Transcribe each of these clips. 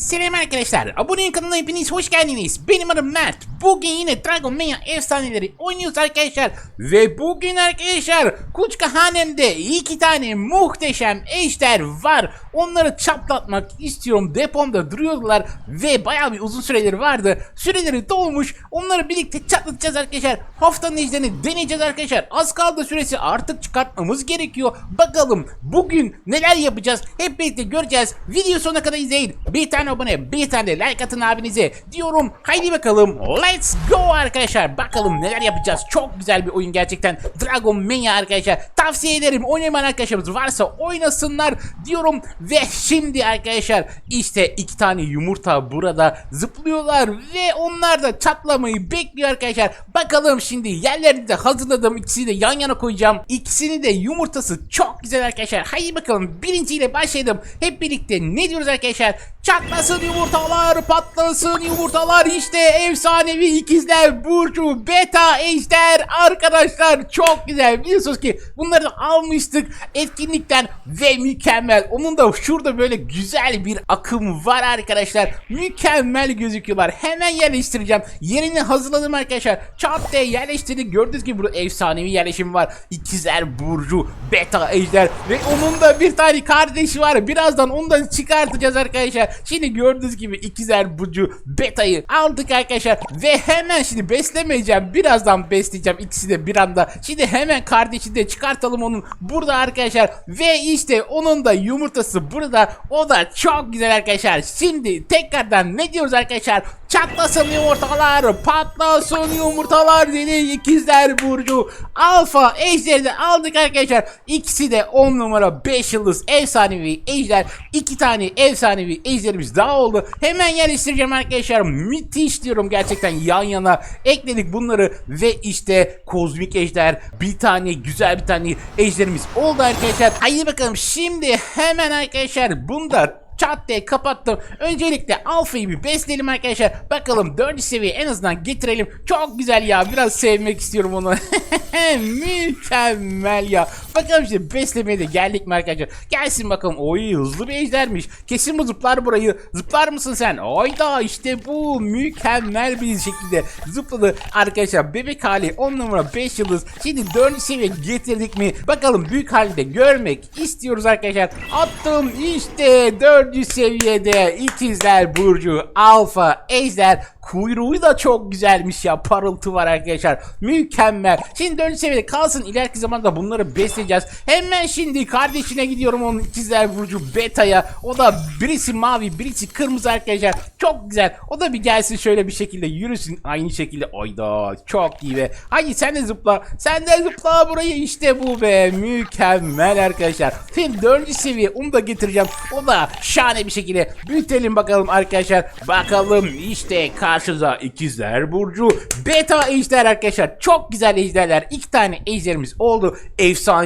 Selam arkadaşlar. Abone kanalına hepiniz hoş geldiniz. Benim adım Mert. Bugün yine Dragon Mania efsaneleri oynuyoruz arkadaşlar. Ve bugün arkadaşlar Kuçka Hanem'de iki tane muhteşem ejder var. Onları çaplatmak istiyorum. Depomda duruyorlar ve bayağı bir uzun süreleri vardı. Süreleri dolmuş. Onları birlikte çatlatacağız arkadaşlar. Haftanın ejderini deneyeceğiz arkadaşlar. Az kaldı süresi artık çıkartmamız gerekiyor. Bakalım bugün neler yapacağız hep birlikte göreceğiz. Video sonuna kadar izleyin. Bir tane abone, bir tane like atın abinize diyorum. Haydi bakalım let's go arkadaşlar. Bakalım neler yapacağız. Çok güzel bir oyun gerçekten. Dragon Mania arkadaşlar. Tavsiye ederim oynamayan arkadaşlarımız varsa oynasınlar diyorum. Ve şimdi arkadaşlar işte iki tane yumurta burada zıplıyorlar ve onlar da çatlamayı bekliyor arkadaşlar. Bakalım şimdi yerlerini de hazırladım. İkisini de yan yana koyacağım. İkisini de yumurtası çok güzel arkadaşlar. Haydi bakalım birinciyle başlayalım. Hep birlikte ne diyoruz arkadaşlar? Çatlasın yumurtalar, patlasın yumurtalar. İşte efsanevi ikizler Burcu, Beta, Ejder arkadaşlar çok güzel. Biliyorsunuz ki bunları almıştık etkinlikten ve mükemmel. Onun da şurada böyle güzel bir akım var arkadaşlar. Mükemmel gözüküyorlar. Hemen yerleştireceğim. Yerini hazırladım arkadaşlar. Çat diye yerleştirdik. Gördüğünüz gibi burada efsanevi yerleşim var. İkizler Burcu, Beta, Ejder ve onun da bir tane kardeşi var. Birazdan onu da çıkartacağız arkadaşlar. Şimdi gördüğünüz gibi ikizler Burcu, Beta'yı aldık arkadaşlar ve hemen şimdi beslemeyeceğim. Birazdan besleyeceğim ikisi de bir anda. Şimdi hemen kardeşi de çıkartalım onun. Burada arkadaşlar ve işte onun da yumurtası burada. O da çok güzel arkadaşlar. Şimdi tekrardan ne diyoruz arkadaşlar? Çatlasın yumurtalar, patlasın yumurtalar dedi ikizler Burcu. Alfa ejderi de aldık arkadaşlar. İkisi de 10 numara 5 yıldız efsanevi ejder. iki tane efsanevi ejderimiz daha oldu. Hemen yerleştireceğim arkadaşlar. Müthiş diyorum gerçekten yan yana ekledik bunları ve işte kozmik ejder bir tane güzel bir tane ejderimiz oldu arkadaşlar. Haydi bakalım şimdi hemen arkadaşlar bunda çat diye kapattım. Öncelikle alfayı bir besleyelim arkadaşlar. Bakalım 4. seviye en azından getirelim. Çok güzel ya. Biraz sevmek istiyorum onu. Mükemmel ya. Bakalım işte beslemeye de geldik mi arkadaşlar? Gelsin bakalım. Oy hızlı bir ejdermiş. Kesin bu zıplar burayı. Zıplar mısın sen? Oyda işte bu. Mükemmel bir şekilde zıpladı. Arkadaşlar bebek hali 10 numara 5 yıldız. Şimdi 4. seviye getirdik mi? Bakalım büyük halde görmek istiyoruz arkadaşlar. Attım işte 4 seviyede ikizler burcu alfa ejder kuyruğu da çok güzelmiş ya parıltı var arkadaşlar mükemmel şimdi 4. seviyede kalsın ileriki zamanda bunları besleyeceğiz hemen şimdi kardeşine gidiyorum onun ikizler burcu beta'ya. O da birisi mavi birisi kırmızı arkadaşlar. Çok güzel. O da bir gelsin şöyle bir şekilde yürüsün. Aynı şekilde ayda çok iyi be. Haydi sen de zıpla. Sen de zıpla burayı. İşte bu be. Mükemmel arkadaşlar. Şimdi 4. seviye. Onu da getireceğim. O da şahane bir şekilde. Büyütelim bakalım arkadaşlar. Bakalım işte karşıda ikizler burcu. Beta ejder arkadaşlar. Çok güzel ejderler. İki tane ejderimiz oldu.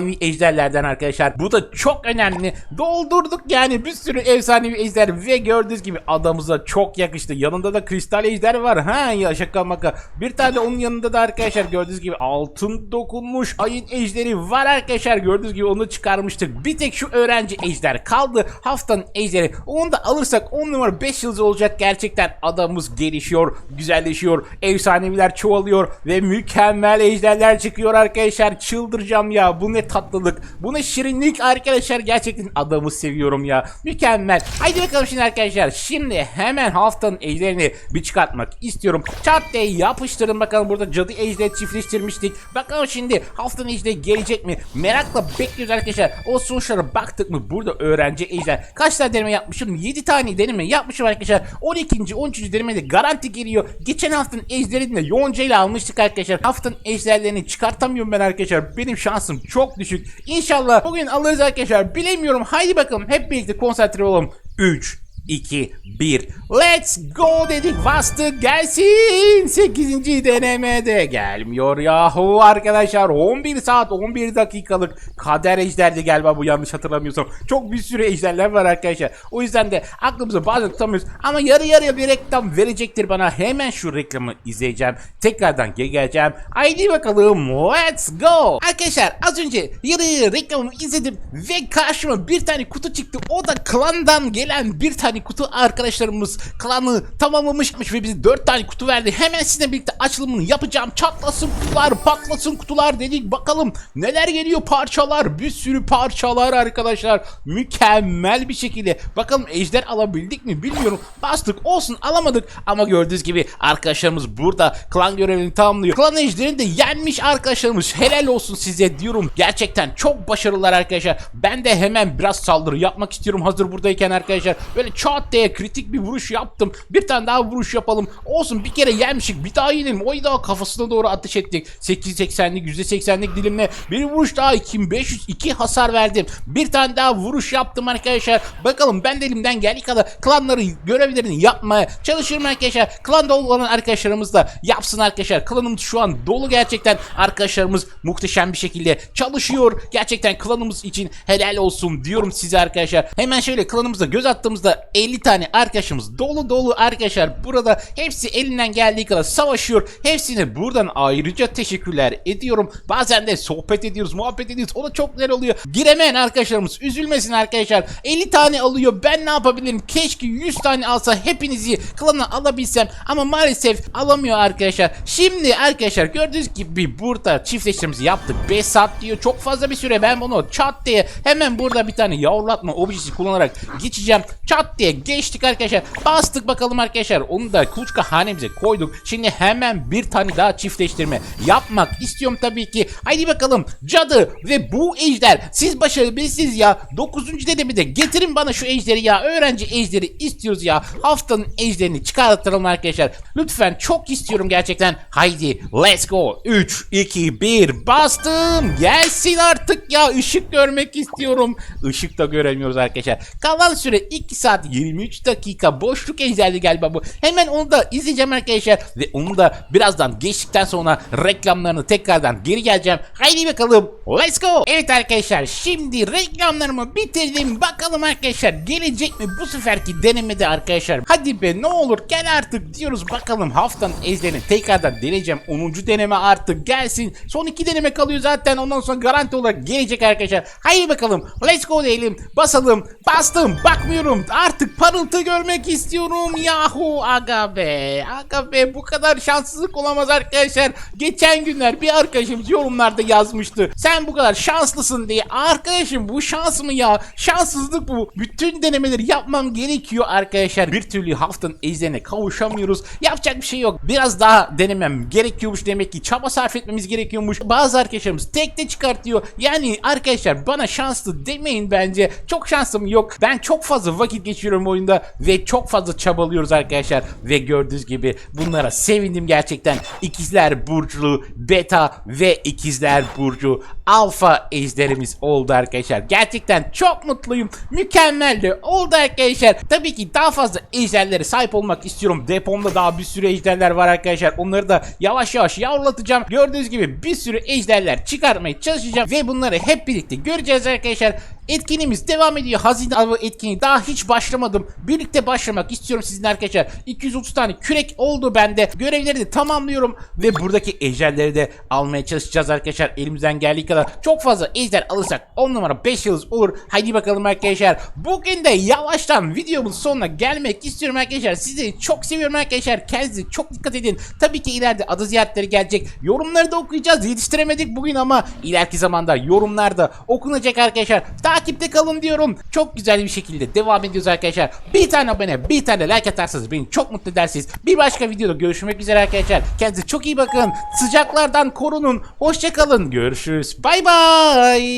Efsanevi ejderlerden arkadaşlar. Bu da çok önemli. Doldurduk yani bir sürü efsanevi ejder ve gördüğünüz gibi adamıza çok yakıştı. Yanında da kristal ejder var. Ha ya şaka maka. Bir tane onun yanında da arkadaşlar gördüğünüz gibi altın dokunmuş ayın ejderi var arkadaşlar. Gördüğünüz gibi onu çıkarmıştık. Bir tek şu öğrenci ejder kaldı. Haftanın ejderi. Onu da alırsak 10 numara 5 yıldız olacak. Gerçekten adamımız gelişiyor, güzelleşiyor. Efsaneviler çoğalıyor ve mükemmel ejderler çıkıyor arkadaşlar. Çıldıracağım ya. Bu ne tatlılık. Bu ne şirinlik arkadaşlar. Gerçekten adamı seviyorum ya. Mükemmel. Haydi bakalım şimdi arkadaşlar. Şimdi hemen haftanın ejderini bir çıkartmak istiyorum. Çat diye yapıştırın bakalım. Burada cadı ejderi çiftleştirmiştik. Bakalım şimdi haftanın ejderi gelecek mi? Merakla bekliyoruz arkadaşlar. O sonuçlara baktık mı? Burada öğrenci ejder. Kaç tane deneme yapmışım? 7 tane deneme yapmışım arkadaşlar. 12. 13. denemede garanti geliyor. Geçen haftanın ejderini de Yonca ile almıştık arkadaşlar. Haftanın ejderlerini çıkartamıyorum ben arkadaşlar. Benim şansım çok düşük. İnşallah bugün alırız arkadaşlar. Bilemiyorum. Haydi bakalım hep birlikte konsantre olalım. 3 2, 1. Let's go dedik bastık gelsin. 8. denemede gelmiyor yahu arkadaşlar. 11 saat 11 dakikalık kader ejderdi galiba bu yanlış hatırlamıyorsam. Çok bir sürü ejderler var arkadaşlar. O yüzden de aklımıza bazen tutamıyoruz. Ama yarı yarıya bir reklam verecektir bana. Hemen şu reklamı izleyeceğim. Tekrardan geleceğim. Haydi bakalım let's go. Arkadaşlar az önce yarı reklamımı izledim ve karşıma bir tane kutu çıktı. O da klandan gelen bir tane tane kutu arkadaşlarımız klanı tamamlamışmış ve bize 4 tane kutu verdi. Hemen sizinle birlikte açılımını yapacağım. Çatlasın kutular, patlasın kutular dedik. Bakalım neler geliyor parçalar. Bir sürü parçalar arkadaşlar. Mükemmel bir şekilde. Bakalım ejder alabildik mi bilmiyorum. Bastık olsun alamadık. Ama gördüğünüz gibi arkadaşlarımız burada klan görevini tamamlıyor. Klan ejderini de yenmiş arkadaşlarımız. Helal olsun size diyorum. Gerçekten çok başarılılar arkadaşlar. Ben de hemen biraz saldırı yapmak istiyorum hazır buradayken arkadaşlar. Böyle çat diye kritik bir vuruş yaptım. Bir tane daha vuruş yapalım. Olsun bir kere yenmişik. Bir daha yenelim. Oy daha kafasına doğru ateş ettik. 880'lik %80'lik dilimle bir vuruş daha 2502 hasar verdim. Bir tane daha vuruş yaptım arkadaşlar. Bakalım ben de elimden geldiği kadar klanların görevlerini yapmaya çalışıyorum arkadaşlar. Klanda olan arkadaşlarımız da yapsın arkadaşlar. Klanımız şu an dolu gerçekten. Arkadaşlarımız muhteşem bir şekilde çalışıyor. Gerçekten klanımız için helal olsun diyorum size arkadaşlar. Hemen şöyle klanımıza göz attığımızda 50 tane arkadaşımız dolu dolu arkadaşlar. Burada hepsi elinden geldiği kadar savaşıyor. Hepsine buradan ayrıca teşekkürler ediyorum. Bazen de sohbet ediyoruz, muhabbet ediyoruz. O da çok güzel oluyor. Giremeyen arkadaşlarımız üzülmesin arkadaşlar. 50 tane alıyor. Ben ne yapabilirim? Keşke 100 tane alsa hepinizi klana alabilsem. Ama maalesef alamıyor arkadaşlar. Şimdi arkadaşlar gördüğünüz gibi burada çiftleştirimizi yaptık. 5 saat diyor. Çok fazla bir süre. Ben bunu çat diye hemen burada bir tane yavrulatma objesi kullanarak geçeceğim. Çat diye geçtik arkadaşlar. Bastık bakalım arkadaşlar. Onu da kuluçka hanemize koyduk. Şimdi hemen bir tane daha çiftleştirme yapmak istiyorum tabii ki. Haydi bakalım cadı ve bu ejder. Siz başarabilirsiniz ya. 9. dedemi de getirin bana şu ejderi ya. Öğrenci ejderi istiyoruz ya. Haftanın ejderini çıkartalım arkadaşlar. Lütfen çok istiyorum gerçekten. Haydi let's go. 3, 2, 1 bastım. Gelsin artık ya. Işık görmek istiyorum. Işık da göremiyoruz arkadaşlar. Kalan süre 2 saat 23 dakika. Boşluk ejderdi galiba bu. Hemen onu da izleyeceğim arkadaşlar. Ve onu da birazdan geçtikten sonra reklamlarını tekrardan geri geleceğim. Haydi bakalım. Let's go. Evet arkadaşlar şimdi reklamlarımı bitirdim. Bakalım arkadaşlar gelecek mi bu seferki denemede arkadaşlar. Hadi be ne olur gel artık diyoruz. Bakalım haftanın ezlerini tekrardan deneyeceğim. 10. deneme artık gelsin. Son 2 deneme kalıyor zaten. Ondan sonra garanti olarak gelecek arkadaşlar. Haydi bakalım. Let's go diyelim. Basalım. Bastım. Bakmıyorum. Artık parıltı görmek istiyorum. Yahu aga be. Aga be bu kadar şanssızlık olamaz arkadaşlar. Geçen günler bir arkadaşımız yorumlarda yazmıştı. Sen bu kadar şanslısın diye. Arkadaşım bu şans mı ya? Şanssızlık bu. Bütün denemeleri yapmam gerekiyor arkadaşlar. Bir türlü haftanın ejderine kavuşamıyoruz. Yapacak bir şey yok. Biraz daha denemem gerekiyormuş demek ki. Çaba sarf etmemiz gerekiyormuş. Bazı arkadaşlarımız tek de çıkartıyor. Yani arkadaşlar bana şanslı demeyin bence. Çok şansım yok. Ben çok fazla vakit geçiriyorum oyunda ve çok fazla çabalıyoruz arkadaşlar. Ve gördüğünüz gibi bunlara sevindim gerçekten. İkizler Burcu, Beta ve İkizler Burcu Alfa ejderimiz oldu arkadaşlar. Gerçekten çok mutluyum. Mükemmel de oldu arkadaşlar. Tabii ki daha fazla ejderlere sahip olmak istiyorum. Depomda daha bir sürü ejderler var arkadaşlar. Onları da yavaş yavaş yavrulatacağım. Gördüğünüz gibi bir sürü ejderler çıkarmaya çalışacağım. Ve bunları hep birlikte göreceğiz arkadaşlar. Etkinliğimiz devam ediyor. Hazine avı etkinliği daha hiç başlamadım. Birlikte başlamak istiyorum sizinle arkadaşlar. 230 tane kürek oldu bende. Görevleri de tamamlıyorum. Ve buradaki ejderleri de almaya çalışacağız arkadaşlar. Elimizden geldiği kadar. Çok fazla ejder alırsak 10 numara 5 yıldız olur. Haydi bakalım arkadaşlar. Bugün de yavaştan videomun sonuna gelmek istiyorum arkadaşlar. Sizi çok seviyorum arkadaşlar. Kendinize çok dikkat edin. Tabii ki ileride adı ziyaretleri gelecek. Yorumları da okuyacağız. Yetiştiremedik bugün ama ileriki zamanda yorumlarda okunacak arkadaşlar. Takipte kalın diyorum. Çok güzel bir şekilde devam ediyoruz arkadaşlar. Bir tane abone, bir tane like atarsanız beni çok mutlu edersiniz. Bir başka videoda görüşmek üzere arkadaşlar. Kendinize çok iyi bakın. Sıcaklardan korunun. Hoşçakalın. Görüşürüz. Bay bay.